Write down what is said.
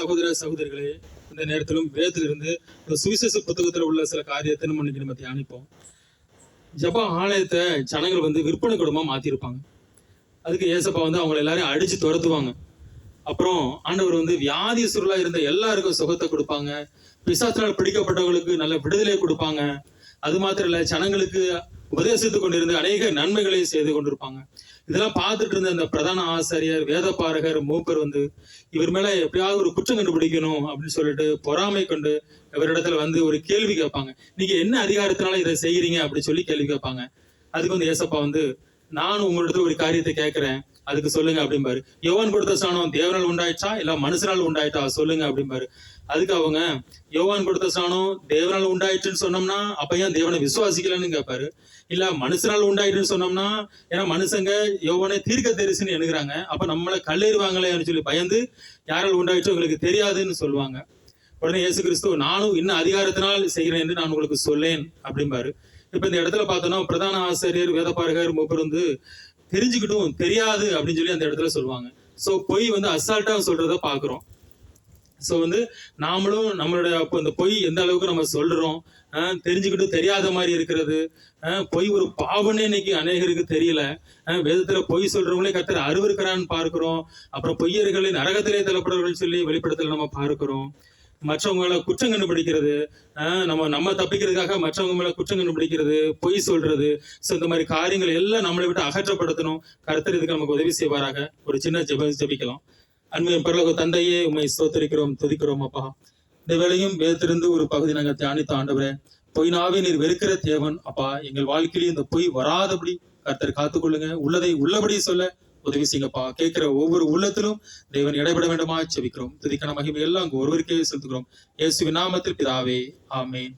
சகோதர சகோதரிகளே இந்த நேரத்திலும் வேதத்திலிருந்து இந்த சுவிசேஷ புத்தகத்தில் உள்ள சில காரியத்தை நம்ம இன்னைக்கு நம்ம தியானிப்போம். ஜப ஆலயத்தை ஜனங்கள் வந்து விற்பனை குடமா மாற்றிருப்பாங்க அதுக்கு ஏசப்பா வந்து அவங்களை எல்லாரையும் அடிச்சு துரத்துவாங்க. அப்புறம் ஆண்டவர் வந்து வியாதி சுருளா இருந்த எல்லாருக்கும் சுகத்தை கொடுப்பாங்க. பிசாத்தினால் பிடிக்கப்பட்டவங்களுக்கு நல்ல விடுதலை கொடுப்பாங்க. அது மாத்திரம் இல்ல ஜனங்களுக்கு உபதேசித்துக் கொண்டிருந்த அநேக நன்மைகளை செய்து கொண்டிருப்பாங்க. இதெல்லாம் பார்த்துட்டு இருந்த அந்த பிரதான ஆசிரியர் வேதப்பாரகர் மூப்பர் வந்து இவர் மேல எப்படியாவது ஒரு குற்றம் கண்டுபிடிக்கணும் அப்படின்னு சொல்லிட்டு பொறாமை கொண்டு இவரிடத்துல வந்து ஒரு கேள்வி கேட்பாங்க. நீங்க என்ன அதிகாரத்தினால இதை செய்யறீங்க? அப்படின்னு சொல்லி கேள்வி கேட்பாங்க. அதுக்கு வந்து ஏசப்பா வந்து நானும் உங்களிடத்துல ஒரு காரியத்தை கேட்கிறேன். அதுக்கு சொல்லுங்க அப்படிம்பாரு. யோவான் கொடுத்த சாணம் தேவனால் உண்டாயிடுச்சா? இல்ல மனுஷனால் உண்டாயிட்டா? சொல்லுங்க அப்படிம்பாரு. அதுக்கு அவங்க யோவான் கொடுத்த சாணம் தேவனால் உண்டாயிட்டுன்னு சொன்னோம்னா அப்ப ஏன் தேவனை விசுவாசிக்கலன்னு கேட்பாரு இல்ல மனுஷனால் உண்டாயிட்டுன்னு சொன்னோம்னா ஏன்னா மனுஷங்க யோவனை தீர்க்க தரிசின்னு எண்ணுகிறாங்க. அப்ப நம்மளை கல்லெறிவாங்களேன்னு சொல்லி பயந்து யாரால் உண்டாயிட்டோ உங்களுக்கு தெரியாதுன்னு சொல்லுவாங்க. உடனே இயேசு கிறிஸ்துவ நானும் இன்னும் அதிகாரத்தினால் செய்கிறேன் என்று நான் உங்களுக்கு சொல்லேன் அப்படிம்பாரு. இப்ப இந்த இடத்துல பார்த்தோம்னா பிரதான ஆசிரியர் வேதபாரகர் முப்பருந்து தெரிஞ்சுக்கிட்டும் தெரியாது அப்படின்னு சொல்லி அந்த இடத்துல சொல்லுவாங்க. சோ பொய் வந்து அசால்ட்டா சொல்றத பாக்குறோம். சோ வந்து நாமளும் நம்மளுடைய அப்போ இந்த பொய் எந்த அளவுக்கு நம்ம சொல்றோம் ஆஹ் தெரிஞ்சுக்கிட்டும் தெரியாத மாதிரி இருக்கிறது ஆஹ் பொய் ஒரு பாவனே இன்னைக்கு அநேகருக்கு தெரியல ஆஹ் வேதத்துல பொய் சொல்றவங்களே கத்தர் அருவருக்கிறான்னு பார்க்கிறோம் அப்புறம் பொய்யர்களை நரகத்திலே தள்ளப்படுறவர்கள் சொல்லி வெளிப்படத்துல நம்ம பார்க்கிறோம். மற்றவங்களை குற்றம் கண்டுபிடிக்கிறது ஆஹ் நம்ம நம்ம தப்பிக்கிறதுக்காக மற்றவங்க மேல குற்றம் கண்டுபிடிக்கிறது பொய் சொல்றது. ஸோ இந்த மாதிரி காரியங்கள் எல்லாம் நம்மளை விட்டு அகற்றப்படுத்தணும். கருத்தர் இதுக்கு நமக்கு உதவி செய்வாராக. ஒரு சின்ன ஜெப ஜபிக்கலாம். அன்பின் பிறகு தந்தையே உண்மை சோத்தரிக்கிறோம் துதிக்கிறோம் அப்பா. இந்த வேளையும் வேத்திருந்து ஒரு பகுதி நாங்கள் தியானித்த ஆண்டவரே பொய்னாவே நீர் வெறுக்கிற தேவன் அப்பா. எங்கள் வாழ்க்கையிலும் இந்த பொய் வராதபடி கர்த்தர் காத்துக்கொள்ளுங்க. உள்ளதை உள்ளபடி சொல்ல உதவி செய்யப்பா. கேட்கிற ஒவ்வொரு உள்ளத்திலும் தேவன் இடைபட வேண்டுமா செபிக்கிறோம். துதிக்கண மகிமை எல்லாம் அங்கு ஒருவருக்கே செலுத்துகிறோம். இயேசுவின் நாமத்தில் பிதாவே. ஆமேன்.